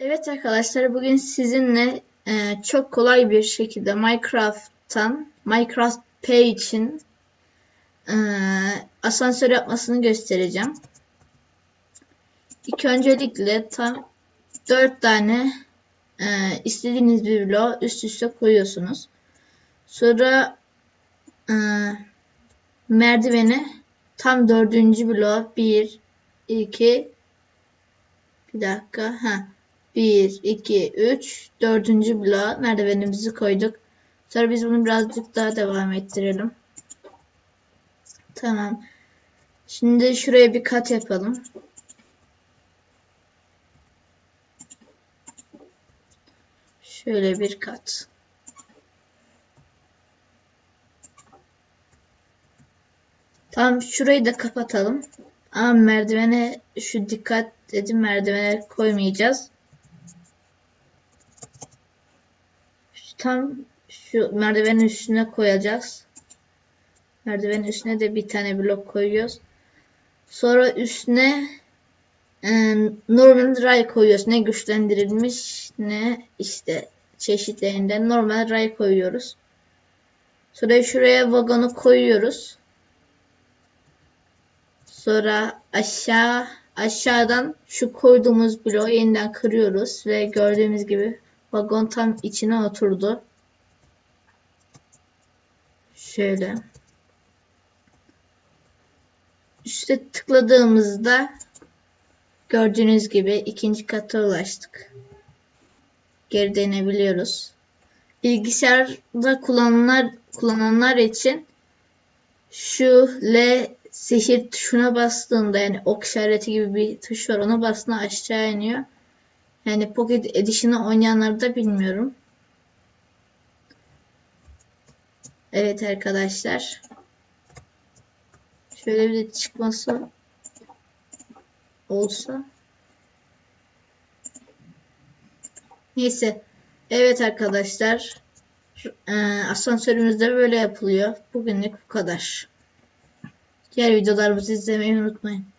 Evet arkadaşlar bugün sizinle e, çok kolay bir şekilde Minecraft'tan Minecraft Pay için e, asansör yapmasını göstereceğim. İlk öncelikle tam 4 tane e, istediğiniz bir bloğu üst üste koyuyorsunuz. Sonra e, merdiveni tam dördüncü bloğu 1 2 bir dakika ha 1, 2, 3, 4. bloğa merdivenimizi koyduk. Sonra biz bunu birazcık daha devam ettirelim. Tamam. Şimdi şuraya bir kat yapalım. Şöyle bir kat. Tamam şurayı da kapatalım. Ama merdivene şu dikkat edin merdivene koymayacağız. Tam şu merdivenin üstüne koyacağız. Merdivenin üstüne de bir tane blok koyuyoruz. Sonra üstüne e, normal ray koyuyoruz. Ne güçlendirilmiş ne işte çeşitlerinden normal ray koyuyoruz. Sonra şuraya vagonu koyuyoruz. Sonra aşağı aşağıdan şu koyduğumuz bloğu yeniden kırıyoruz ve gördüğümüz gibi Vagon tam içine oturdu. Şöyle. Üste tıkladığımızda gördüğünüz gibi ikinci kata ulaştık. Geri dönebiliyoruz. Bilgisayarda kullananlar kullananlar için şu L sihir tuşuna bastığında yani ok işareti gibi bir tuş var ona bastığında aşağı iniyor. Yani Pocket Edition'ı oynayanları da bilmiyorum. Evet arkadaşlar. Şöyle bir de çıkması olsa. Neyse. Evet arkadaşlar. E, asansörümüzde böyle yapılıyor. Bugünlük bu kadar. Diğer videolarımızı izlemeyi unutmayın.